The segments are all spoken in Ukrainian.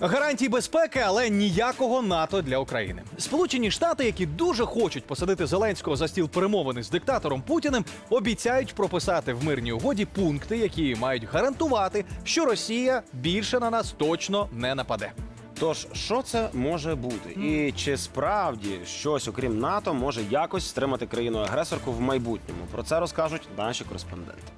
Гарантії безпеки, але ніякого НАТО для України. Сполучені Штати, які дуже хочуть посадити Зеленського за стіл перемовини з диктатором Путіним, обіцяють прописати в мирній угоді пункти, які мають гарантувати, що Росія більше на нас точно не нападе. Тож, що це може бути? І чи справді щось, окрім НАТО, може якось стримати країну-агресорку в майбутньому? Про це розкажуть наші кореспонденти.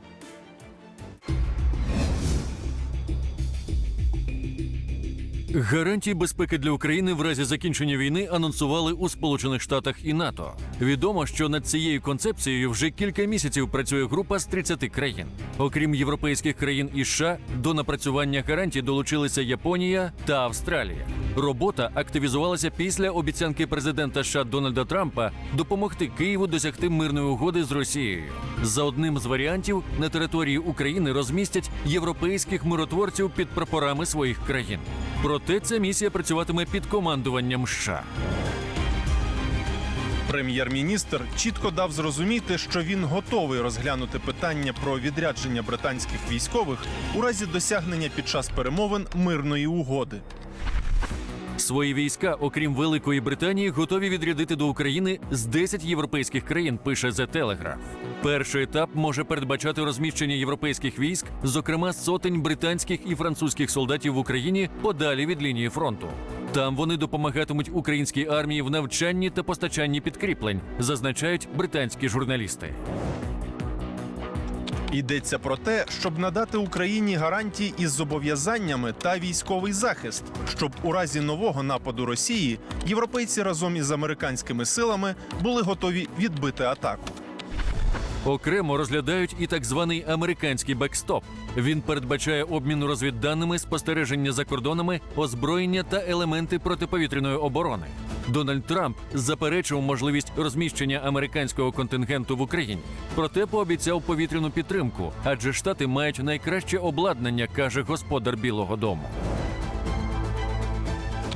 Гарантії безпеки для України в разі закінчення війни анонсували у Сполучених Штатах і НАТО. Відомо, що над цією концепцією вже кілька місяців працює група з 30 країн. Окрім європейських країн і США, до напрацювання гарантій долучилися Японія та Австралія. Робота активізувалася після обіцянки президента США Дональда Трампа допомогти Києву досягти мирної угоди з Росією. За одним з варіантів на території України розмістять європейських миротворців під прапорами своїх країн. Проте ця місія працюватиме під командуванням США. Прем'єр-міністр чітко дав зрозуміти, що він готовий розглянути питання про відрядження британських військових у разі досягнення під час перемовин мирної угоди. Свої війська, окрім Великої Британії, готові відрядити до України з 10 європейських країн. Пише The Telegraph. Перший етап може передбачати розміщення європейських військ, зокрема сотень британських і французьких солдатів в Україні подалі від лінії фронту. Там вони допомагатимуть українській армії в навчанні та постачанні підкріплень, зазначають британські журналісти. Йдеться про те, щоб надати Україні гарантії із зобов'язаннями та військовий захист, щоб у разі нового нападу Росії європейці разом із американськими силами були готові відбити атаку. Окремо розглядають і так званий американський бекстоп. Він передбачає обмін розвідданими, спостереження за кордонами, озброєння та елементи протиповітряної оборони. Дональд Трамп заперечив можливість розміщення американського контингенту в Україні, проте пообіцяв повітряну підтримку, адже штати мають найкраще обладнання, каже господар Білого Дому.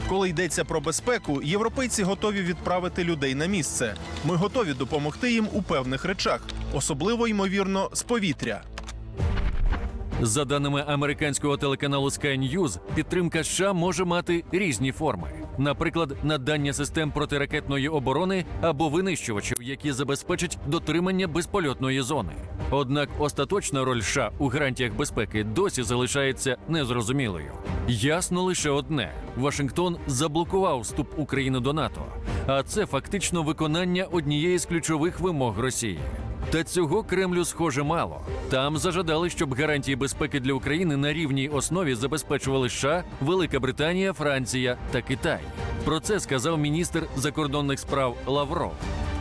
Коли йдеться про безпеку, європейці готові відправити людей на місце. Ми готові допомогти їм у певних речах, особливо ймовірно з повітря. За даними американського телеканалу Sky News, підтримка США може мати різні форми, наприклад, надання систем протиракетної оборони або винищувачів, які забезпечать дотримання безпольотної зони. Однак остаточна роль США у гарантіях безпеки досі залишається незрозумілою. Ясно лише одне: Вашингтон заблокував вступ України до НАТО, а це фактично виконання однієї з ключових вимог Росії. Та цього Кремлю схоже мало. Там зажадали, щоб гарантії безпеки для України на рівній основі забезпечували США, Велика Британія, Франція та Китай. Про це сказав міністр закордонних справ Лавров.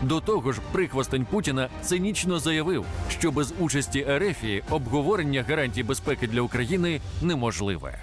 До того ж, прихвостень Путіна цинічно заявив, що без участі Ерефії обговорення гарантій безпеки для України неможливе.